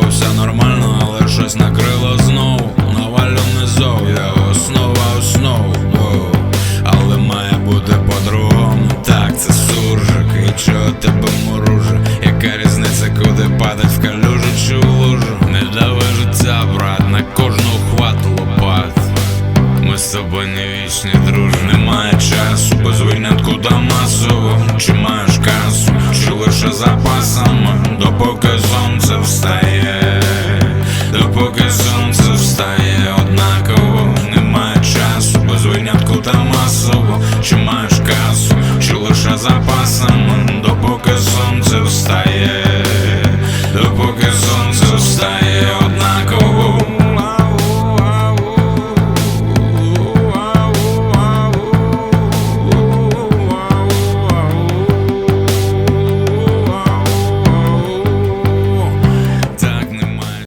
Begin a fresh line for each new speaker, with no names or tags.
ніби все нормально, але щось накрило знов Навалений зов, я основа основ, О, але має бути по-другому. Так, це суржик, і чого тебе моруже? Яка різниця, куди падать в калюжу чи в лужу? Не дави життя, брат, на кожну хвату лопат. Ми з тобою не вічні, друже, немає часу, без винятку та масово, чи маєш касу, чи лише запасами, допоки сонце встає. та масово, чи маєш касу, чи лише запасом, допоки сонце встає, допоки сонце.